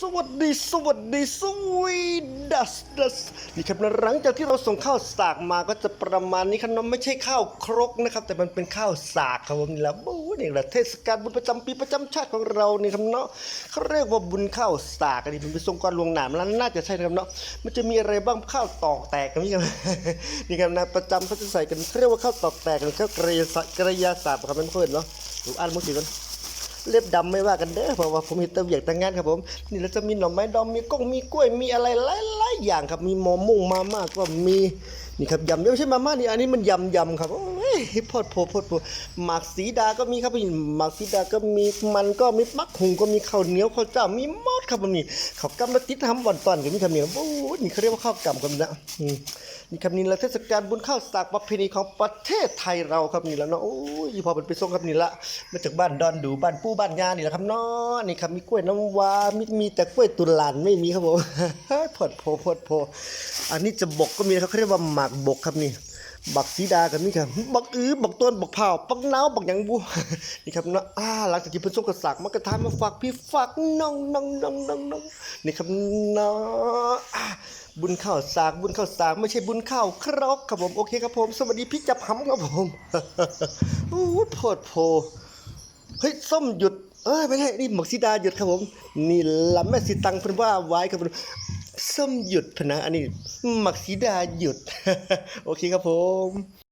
สวัสดีสวัสดีสวีดัสดัสนี่ครับหลังจากที่เราส่งข้าวสากมาก็จะประมาณนี้ครับน้องไม่ใช่ข้าวครกนะครับ แต่มันเป็นข้าวสากครับผมนี่แหละบู๊นี่แหละเทศกาลบุญประจำปีประจำชาติของเรานี่ครับเนาะเขาเรียกว่าบุญข้าวสากกันนี่ผมไปส่งก่อนลวงหนามแล้วน่าจะใช่ครับเนาะมันจะมีอะไรบ้างข้าวตอกแตกกันนี่ครับนี่ครับนะประจำเขาจะใส่กันเรียกว่าข้าวตอกแตกกันข้าวกระยาศาสตร์กระยาศาสตร์ครับเพื่อนเนาะดูอ่านมุกดีกัน เล็บดำไม่ว่ากันเด้อเพราะว่าผมเห็นตะเวียกแต่งงานครับผมนี่เราจะมีหน่อไม้ดองมีก้งมีกล้วยมีอะไรหลายๆอย่างครับมีมอมุ่งมาม่าก็มีนี่ครับยำไม่ใช่มาม่านี่อันนี้มันยำยำครับโอ้ยโพดโพโพดโพหมากสีดาก็มีครับพี่หมากสีดาก็มีมันก็มีมักหุงก็มีข้าวเหนียวข้าวเจ้ามีหมดครับผมนี่ข้าวกำละติดทำบ่อนตอนกันนี่ครับนี่โอ้นี่เขาเรียกว่าข้าวกำกันนะอืม นี่ครับนี่และเทศกาลบุญข้าวสากประเพณีของประเทศไทยเราครับนี่แล้วเนาะโอ้ยพอมันไปส่งครับนี่ละมาจากบ้านดอนดูบ้านปู่บ้านยานี่แหละครับเนาะนี่ครับมีกล้วยน้ำว้ามีมีแต่กล้วยตุลานไม่มีครับผมพอดโพพอดโพอันนี้จะบกก็มีครับเขาเรียกว่าหมากบกครับนี่ บักสีดากับนี่ครับบักอื้อบักต้นบักเผาบักเน่าบักหยังบูนี่ครับเนาะอ่าหลังจากที่เพิ่นส่งกระสากมากระทายมาฝากพี่ฝากน้องน้องน้องน้องน้องนี่ครับเนาะอ่าบุญข้าวสากบุญข้าวสากไม่ใช่บุญข้าวครกครับผมโอเคครับผม สวัสดีพี่จับหำครับผมอู้โพดโพเฮ้ยส้มหยุดเอ้ยไม่ใช่นี่หมกสีดาหยุดครับผม นี่ละแม่สีตังเพิ่นว่าไว้ครับผม ส้มหยุดพนะอันนี้หมักสีดาหยุด โอเคครับผม